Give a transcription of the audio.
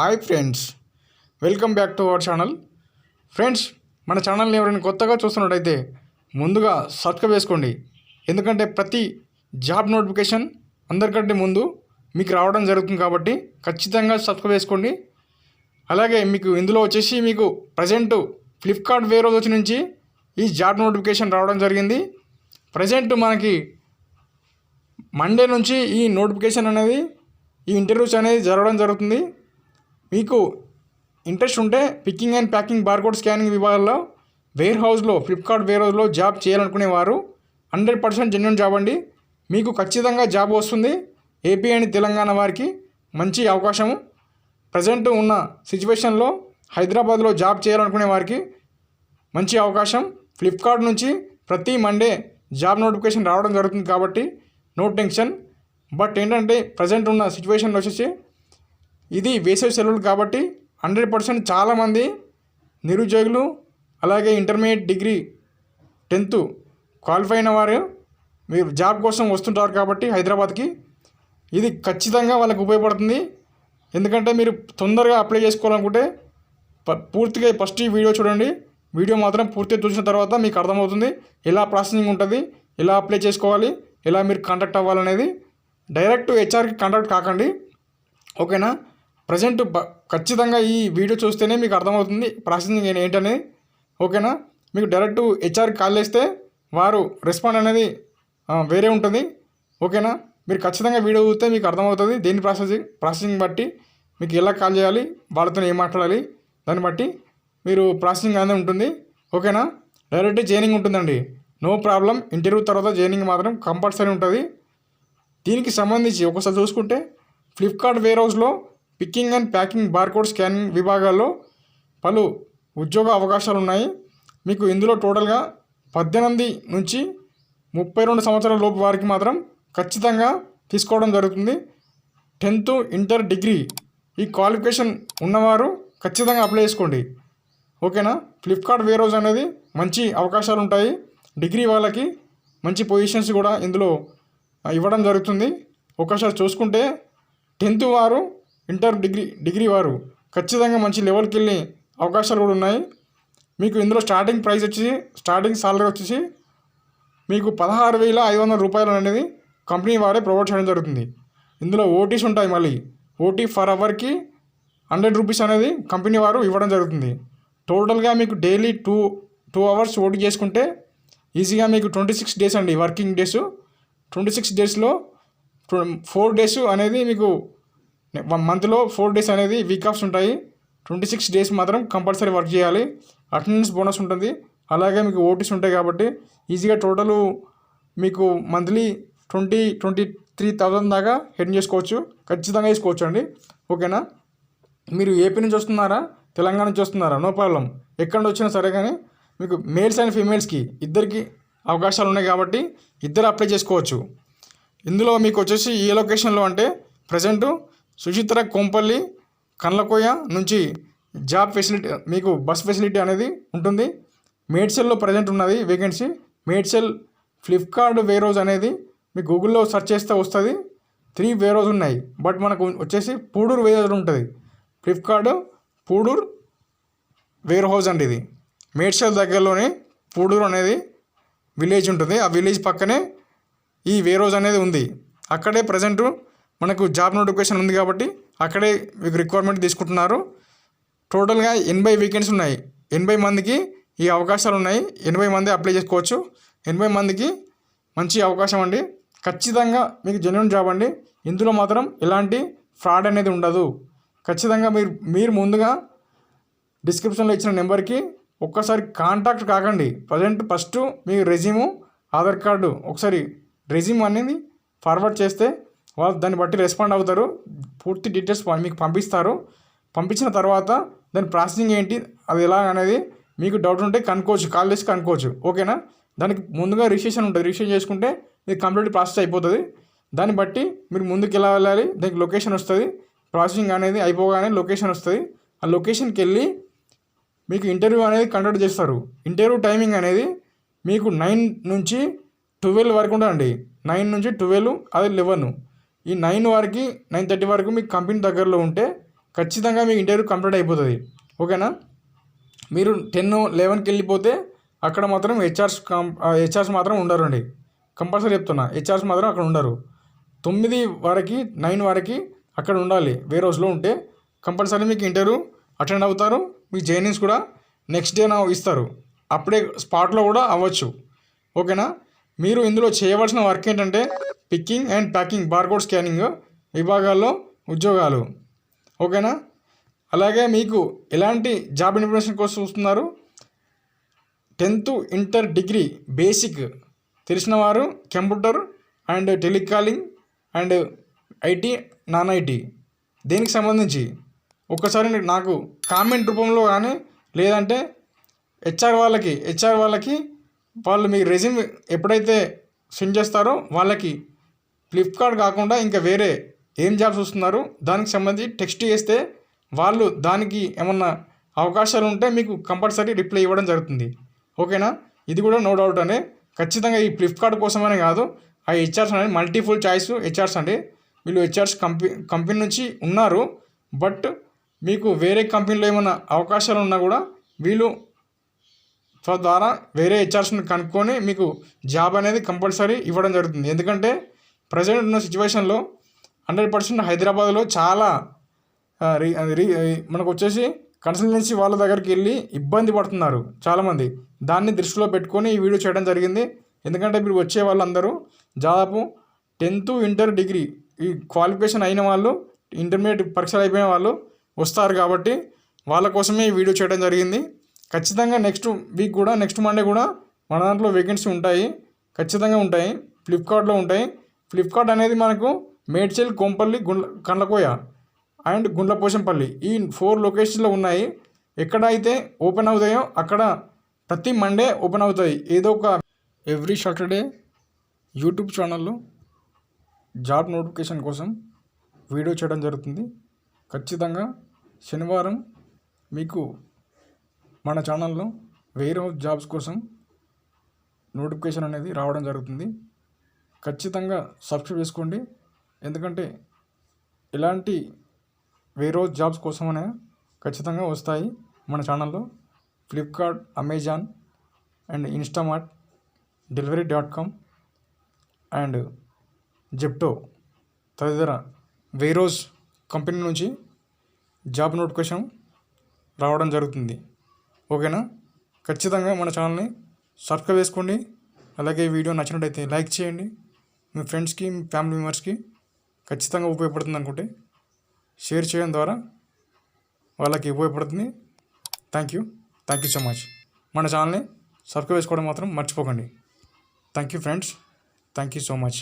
Hi friends welcome back to our channel. Friends మన ఛానల్ని ఎవరైనా కొత్తగా చూస్తున్నట్టయితే ముందుగా సబ్స్క్రైబ్ చేసుకోండి. ఎందుకంటే ప్రతి జాబ్ నోటిఫికేషన్ అందరికంటే ముందు మీకు రావడం జరుగుతుంది కాబట్టి ఖచ్చితంగా సబ్స్క్రైబ్ చేసుకోండి. అలాగే మీకు ఇందులో వచ్చేసి మీకు ప్రజెంట్ ఫ్లిప్కార్ట్ వేరే వచ్చి నుంచి ఈ జాబ్ నోటిఫికేషన్ రావడం జరిగింది. ప్రజెంట్ మనకి మండే నుంచి ఈ నోటిఫికేషన్ అనేది ఈ ఇంటర్వ్యూస్ అనేది జరగడం జరుగుతుంది. మీకు ఇంట్రెస్ట్ ఉంటే picking and packing barcode scanning విభాగాల్లో వేర్ హౌస్లో ఫ్లిప్కార్ట్ వేర్ హౌస్లో జాబ్ చేయాలనుకునేవారు. హండ్రెడ్ పర్సెంట్ జెన్యున్ జాబ్ అండి. మీకు ఖచ్చితంగా జాబ్ వస్తుంది. ఏపీ అండ్ తెలంగాణ వారికి మంచి అవకాశము ప్రజెంట్ ఉన్న సిచ్యువేషన్లో హైదరాబాద్లో జాబ్ చేయాలనుకునే వారికి మంచి అవకాశం. ఫ్లిప్కార్ట్ నుంచి ప్రతి మండే జాబ్ నోటిఫికేషన్ రావడం జరుగుతుంది కాబట్టి నో టెన్షన్ బట్ ఏంటంటే ప్రజెంట్ ఉన్న సిచ్యువేషన్లో వచ్చేసి ఇది వేసవి సెలవులు కాబట్టి హండ్రెడ్ పర్సెంట్ చాలామంది నిరుద్యోగులు అలాగే ఇంటర్మీడియట్ డిగ్రీ టెన్త్ క్వాలిఫై అయిన వారు మీరు జాబ్ కోసం వస్తుంటారు కాబట్టి హైదరాబాద్కి. ఇది ఖచ్చితంగా వాళ్ళకి ఉపయోగపడుతుంది. ఎందుకంటే మీరు తొందరగా అప్లై చేసుకోవాలనుకుంటే పూర్తిగా ఫస్ట్ ఈ వీడియో చూడండి. వీడియో మాత్రం పూర్తిగా చూసిన తర్వాత మీకు అర్థమవుతుంది. ఎలా ప్రాసెసింగ్ ఉంటుంది ఎలా అప్లై చేసుకోవాలి ఎలా మీరు కాంటాక్ట్ అవ్వాలనేది. డైరెక్ట్ హెచ్ఆర్కి కాంటాక్ట్ కాకండి. ఓకేనా? ప్రజెంట్ బ- ఖచ్చితంగా ఈ వీడియో చూస్తేనే మీకు అర్థమవుతుంది ప్రాసెసింగ్ ఏంటనేది. ఓకేనా? మీకు డైరెక్ట్ హెచ్ఆర్కి కాల్ చేస్తే వారు రెస్పాండ్ అనేది వేరే ఉంటుంది. ఓకేనా? మీరు ఖచ్చితంగా వీడియో చూస్తే మీకు అర్థమవుతుంది దేని ప్రాసెసింగ్ ప్రాసెసింగ్ బట్టి మీకు ఎలా కాల్ చేయాలి వాళ్ళతో ఏం మాట్లాడాలి దాన్ని బట్టి మీరు ప్రాసెసింగ్ అనేది ఉంటుంది. ఓకేనా? డైరెక్ట్ జైనింగ్ ఉంటుందండి. No problem. ఇంటర్వ్యూ తర్వాత జైనింగ్ మాత్రం కంపల్సరీ ఉంటుంది. దీనికి సంబంధించి ఒకసారి చూసుకుంటే ఫ్లిప్కార్ట్ వేర్ హౌస్లో picking and packing barcode scanning విభాగాల్లో పలు ఉద్యోగ అవకాశాలు ఉన్నాయి మీకు ఇందులో టోటల్గా పద్దెనిమిది నుంచి ముప్పై రెండు సంవత్సరాల లోపు వారికి మాత్రం ఖచ్చితంగా తీసుకోవడం జరుగుతుంది. టెన్త్ ఇంటర్ డిగ్రీ ఈ క్వాలిఫికేషన్ ఉన్నవారు ఖచ్చితంగా అప్లై చేసుకోండి. ఓకేనా? ఫ్లిప్కార్ట్ వేరోజ్ అనేది మంచి అవకాశాలు ఉంటాయి డిగ్రీ వాళ్ళకి మంచి పొజిషన్స్ కూడా ఇందులో ఇవ్వడం జరుగుతుంది. ఒకసారి చూసుకుంటే టెన్త్ వారు ఇంటర్ డిగ్రీ డిగ్రీ వారు. ఖచ్చితంగా మంచి లెవెల్కి వెళ్ళి అవకాశాలు కూడా ఉన్నాయి. మీకు ఇందులో స్టార్టింగ్ ప్రైస్ వచ్చి స్టార్టింగ్ సాలరీ వచ్చేసి మీకు పదహారు వేల ఐదు వందల రూపాయలు అనేది కంపెనీ వారే ప్రొవైడ్ చేయడం జరుగుతుంది. ఇందులో ఓటీస్ ఉంటాయి మళ్ళీ. ఓటీ ఫర్ అవర్కి హండ్రెడ్ రూపీస్ అనేది కంపెనీ వారు ఇవ్వడం జరుగుతుంది. టోటల్గా మీకు daily two two hours OT చేసుకుంటే ఈజీగా మీకు ట్వంటీ సిక్స్ డేస్ అండి వర్కింగ్ డేస్. ట్వంటీ సిక్స్ డేస్లో ఫోర్ డేస్ అనేది మీకు వన్ మంత్లో ఫోర్ డేస్ అనేది వీక్ ఆఫ్స్ ఉంటాయి. ట్వంటీ సిక్స్ డేస్ మాత్రం కంపల్సరీ వర్క్ చేయాలి. అటెండెన్స్ బోనస్ ఉంటుంది. అలాగే మీకు ఓటీస్ ఉంటాయి కాబట్టి ఈజీగా టోటల్ మీకు monthly twenty twenty three thousand దాకా హెడ్ చేసుకోవచ్చు. ఖచ్చితంగా వేసుకోవచ్చు అండి. ఓకేనా? మీరు ఏపీ నుంచి వస్తున్నారా? తెలంగాణ నుంచి వస్తున్నారా? No problem. ఎక్కడ నుంచి వచ్చినా సరే కానీ మీకు మేల్స్ అండ్ ఫీమేల్స్కి ఇద్దరికి అవకాశాలు ఉన్నాయి కాబట్టి ఇద్దరు అప్లై చేసుకోవచ్చు. ఇందులో మీకు వచ్చేసి ఏ లొకేషన్లో అంటే ప్రజెంటు సుచిత్ర కొంపల్లి కండ్లకోయ నుంచి జాబ్ ఫెసిలిటీ మీకు బస్ ఫెసిలిటీ అనేది ఉంటుంది. మేడ్సెల్లో ప్రజెంట్ ఉన్నది వేకెన్సీ. మేడ్సెల్ ఫ్లిప్కార్ట్ వేరోజ్ అనేది మీ గూగుల్లో సెర్చ్ చేస్తే వస్తుంది. త్రీ వేరోజ్ ఉన్నాయి. బట్ మనకు వచ్చేసి పూడూరు వేరోజ్ ఉంటుంది. ఫ్లిప్కార్ట్ పూడూరు వేర్ హౌస్ అండి ఇది. మేడ్చల్ దగ్గరలోనే పూడూరు అనేది విలేజ్ ఉంటుంది. ఆ విలేజ్ పక్కనే ఈ వేరోజ్ అనేది ఉంది. అక్కడే ప్రజెంటు మనకు జాబ్ నోటిఫికేషన్ ఉంది కాబట్టి అక్కడే మీకు రిక్వైర్మెంట్ తీసుకుంటున్నారు. టోటల్గా ఎనభై వీకెండ్స్ ఉన్నాయి. ఎనభై మందికి ఈ అవకాశాలు ఉన్నాయి. ఎనభై మంది అప్లై చేసుకోవచ్చు. ఎనభై మందికి మంచి అవకాశం అండి. ఖచ్చితంగా మీకు జెన్యున్ జాబ్ అండి. ఇందులో మాత్రం ఎలాంటి ఫ్రాడ్ అనేది ఉండదు. ఖచ్చితంగా మీరు మీరు ముందుగా డిస్క్రిప్షన్లో ఇచ్చిన నెంబర్కి ఒక్కసారి కాంటాక్ట్ కాకండి. ప్రజెంట్ ఫస్ట్ మీ రెజ్యూము ఆధార్ కార్డు ఒకసారి రెజ్యూమ్ అనేది ఫార్వర్డ్ చేస్తే వాళ్ళు దాన్ని బట్టి రెస్పాండ్ అవుతారు. పూర్తి డీటెయిల్స్ మీకు పంపిస్తారు. పంపించిన తర్వాత దాని ప్రాసెసింగ్ ఏంటి అది ఎలా అనేది మీకు డౌట్ ఉంటే కనుక్కోవచ్చు. కాల్ చేసి కనుక్కోవచ్చు. ఓకేనా దానికి ముందుగా రిజిస్ట్రేషన్ ఉంటుంది. రిజిస్ట్రేషన్ చేసుకుంటే ఇది కంప్లీట్ ప్రాసెస్ అయిపోతుంది. దాన్ని బట్టి మీరు ముందుకు ఎలా వెళ్ళాలి దానికి లొకేషన్ వస్తుంది. ప్రాసెసింగ్ అనేది అయిపోగానే లొకేషన్ వస్తుంది. ఆ లొకేషన్కి వెళ్ళి మీకు ఇంటర్వ్యూ అనేది కండక్ట్ చేస్తారు. ఇంటర్వ్యూ టైమింగ్ అనేది మీకు నైన్ నుంచి ట్వెల్వ్ వరకు ఉండండి నైన్ నుంచి ట్వెల్వ్ అది లెవెన్ ఈ నైన్ వరకు నైన్ థర్టీ వరకు మీకు కంపెనీ దగ్గరలో ఉంటే ఖచ్చితంగా మీ ఇంటర్వ్యూ కంప్లీట్ అయిపోతుంది. ఓకేనా? మీరు టెన్ లెవెన్కి వెళ్ళిపోతే అక్కడ మాత్రం హెచ్ఆర్స్ కం హెచ్ఆర్స్ మాత్రం ఉండరండి. కంపల్సరీ చెప్తున్నా హెచ్ఆర్స్ మాత్రం అక్కడ ఉండరు. తొమ్మిది వరకు నైన్ వరకు అక్కడ ఉండాలి. వేరే రోజులో ఉంటే కంపల్సరీ మీకు ఇంటర్వ్యూ అటెండ్ అవుతారు. మీ జైనింగ్స్ కూడా నెక్స్ట్ డే నా ఇస్తారు. అప్పుడే స్పాట్లో కూడా అవ్వచ్చు. ఓకేనా? మీరు ఇందులో చేయవలసిన వర్క్ ఏంటంటే picking and packing barcode scanning విభాగాల్లో ఉద్యోగాలు. ఓకేనా? అలాగే మీకు ఎలాంటి జాబ్ ఇన్ఫర్మేషన్ కోసం చూస్తున్నారు? టెన్త్ ఇంటర్ డిగ్రీ బేసిక్ తెలిసిన వారు computer and telecalling and IT non IT. దీనికి సంబంధించి? ఒక్కసారి నాకు కామెంట్ రూపంలో కానీ లేదంటే హెచ్ఆర్ వాళ్ళకి హెచ్ఆర్ వాళ్ళకి వాళ్ళు మీ రెజ్యూమ్ ఎప్పుడైతే సెండ్ చేస్తారో వాళ్ళకి ఫ్లిప్కార్ట్ కాకుండా ఇంకా వేరే ఏం జాబ్స్ వస్తున్నారు దానికి సంబంధించి టెక్స్ట్ చేస్తే వాళ్ళు దానికి ఏమన్నా అవకాశాలు ఉంటే మీకు కంపల్సరీ రిప్లై ఇవ్వడం జరుగుతుంది. ఓకేనా? ఇది కూడా నో డౌట్ అనే ఖచ్చితంగా ఈ ఫ్లిప్కార్ట్ కోసమనే కాదు ఆ హెచ్ఆర్స్ అనేది మల్టీఫుల్ చాయిస్ హెచ్ఆర్స్ అండి. వీళ్ళు హెచ్ఆర్స్ కంపెనీ కంపెనీ నుంచి ఉన్నారు బట్ మీకు వేరే కంపెనీలో ఏమైనా అవకాశాలు ఉన్నా కూడా వీళ్ళు తద్వారా వేరే హెచ్ఆర్స్ని కనుక్కొని మీకు జాబ్ అనేది కంపల్సరీ ఇవ్వడం జరుగుతుంది. ఎందుకంటే ప్రజెంట్ ఉన్న సిచ్యువేషన్లో హండ్రెడ్ పర్సెంట్ హైదరాబాద్లో చాలా రీ- మనకు వచ్చేసి కన్సల్టెన్సీ వాళ్ళ దగ్గరికి వెళ్ళి ఇబ్బంది పడుతున్నారు చాలామంది. దాన్ని దృష్టిలో పెట్టుకొని ఈ వీడియో చేయడం జరిగింది. ఎందుకంటే ఇప్పుడు వచ్చే వాళ్ళందరూ దాదాపు టెన్త్ ఇంటర్ డిగ్రీ ఈ క్వాలిఫికేషన్ అయిన వాళ్ళు ఇంటర్మీడియట్ పరీక్షలు అయిపోయిన వాళ్ళు వస్తారు కాబట్టి వాళ్ళ కోసమే ఈ వీడియో చేయడం జరిగింది. ఖచ్చితంగా నెక్స్ట్ వీక్ కూడా నెక్స్ట్ మండే కూడా మన దాంట్లో వేకెన్సీ ఉంటాయి. ఖచ్చితంగా ఉంటాయి. ఫ్లిప్కార్ట్లో ఉంటాయి. ఫ్లిప్కార్ట్ అనేది మనకు మేడ్చల్ కొంపల్లి గుండ్ల కండ్లకోయ అండ్ గుండ్లపోషంపల్లి ఈ ఫోర్ లొకేషన్లో ఉన్నాయి. ఎక్కడ అయితే ఓపెన్ అవుతాయో అక్కడ ప్రతి మండే ఓపెన్ అవుతాయి. ఏదో ఒక ఎవ్రీ సాటర్డే యూట్యూబ్ ఛానల్లో జాబ్ నోటిఫికేషన్ కోసం వీడియో చేయడం జరుగుతుంది. ఖచ్చితంగా శనివారం మీకు మన ఛానల్లో వేరే జాబ్స్ కోసం నోటిఫికేషన్ అనేది రావడం జరుగుతుంది. ఖచ్చితంగా సబ్స్క్రైబ్ చేసుకోండి. ఎందుకంటే ఇలాంటి వేరే జాబ్స్ కోసమనే ఖచ్చితంగా వస్తాయి మన ఛానల్లో. Flipkart Amazon and Instamart delivery dot com and Zepto తదితర వేరోజ్ కంపెనీ నుంచి జాబ్ నోటిఫికేషన్ రావడం జరుగుతుంది. ఓకేనా? ఖచ్చితంగా మన ఛానల్ని సబ్స్క్రైబ్ చేసుకోండి. అలాగే వీడియో నచ్చినట్టయితే లైక్ చేయండి. మీ ఫ్రెండ్స్కి మీ ఫ్యామిలీ మెంబర్స్కి ఖచ్చితంగా ఉపయోగపడుతుంది అనుకుంటే షేర్ చేయడం ద్వారా వాళ్ళకి ఉపయోగపడుతుంది. Thank you thank you so much మన ఛానల్ని సబ్స్క్రైబ్ చేసుకోవడం మాత్రం మర్చిపోకండి. Thank you friends thank you so much